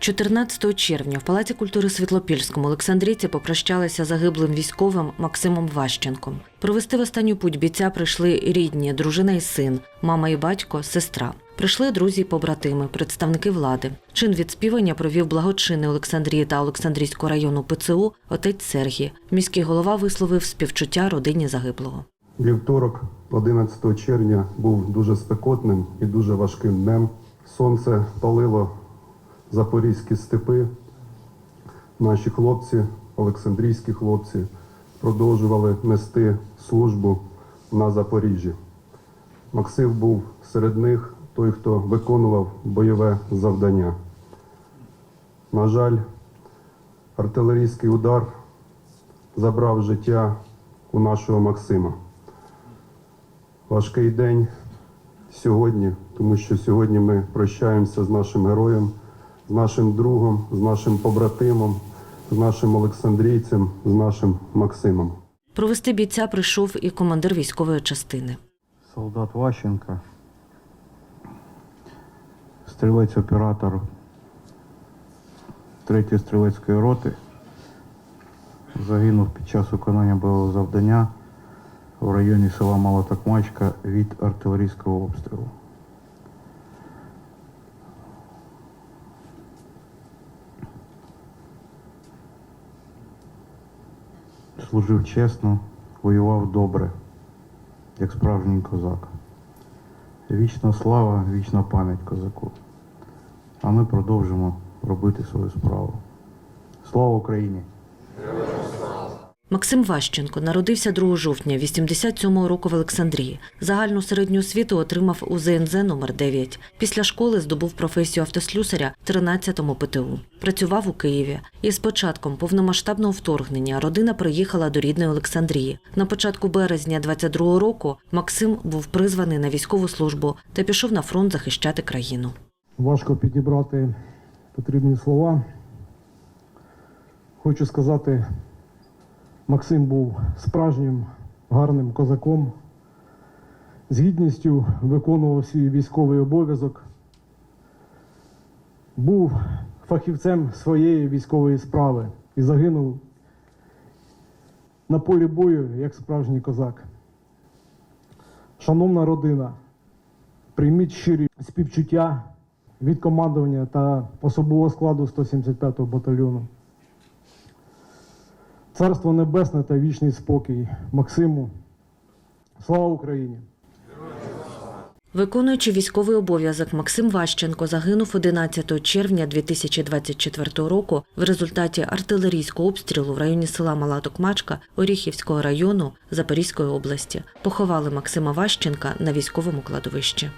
14 червня в Палаці культури Світлопільському Олександрійці попрощалися загиблим військовим Максимом Ващенком. Провести в останню путь бійця прийшли рідні, дружина і син, мама і батько, сестра. Прийшли друзі й побратими, представники влади. Чин відспівання провів благочинний Олександрії та Олександрійського району ПЦУ отець Сергій. Міський голова висловив співчуття родині загиблого. Вівторок, 11 червня, був дуже спекотним і дуже важким днем. Сонце палило запорізькі степи. Наші хлопці, олександрійські хлопці, продовжували нести службу на Запоріжжі. Максим був серед них той, хто виконував бойове завдання. На жаль, артилерійський удар забрав життя у нашого Максима важкий день сьогодні, тому що сьогодні ми прощаємося з нашим героєм, з нашим другом, з нашим побратимом, з нашим олександрійцем, з нашим Максимом. Провести бійця прийшов і командир військової частини. Солдат Ващенка, стрілець-оператор 3-ї стрілецької роти, загинув під час виконання бойового завдання в районі села Мала Токмачка від артилерійського обстрілу. Служив чесно, воював добре, як справжній козак. Вічна слава, вічна пам'ять козаку. А ми продовжимо робити свою справу. Слава Україні! Максим Ващенко народився 2 жовтня 87-го року в Олександрії. Загальну середню освіту отримав у ЗНЗ номер 9 Після школи здобув професію автослюсаря в 13-му ПТУ. Працював у Києві. І з початком повномасштабного вторгнення родина приїхала до рідної Олександрії. На початку березня 22-го року Максим був призваний на військову службу та пішов на фронт захищати країну. Важко підібрати потрібні слова. Хочу сказати, Максим був справжнім гарним козаком, з гідністю виконував свій військовий обов'язок, був фахівцем своєї військової справи і загинув на полі бою як справжній козак. Шановна родина, прийміть щирі співчуття від командування та особового складу 175-го батальйону. Царство Небесне та вічний спокій Максиму. Слава Україні! Виконуючи військовий обов'язок, Максим Ващенко загинув 11 червня 2024 року в результаті артилерійського обстрілу в районі села Мала Токмачка Оріхівського району Запорізької області. Поховали Максима Ващенка на військовому кладовищі.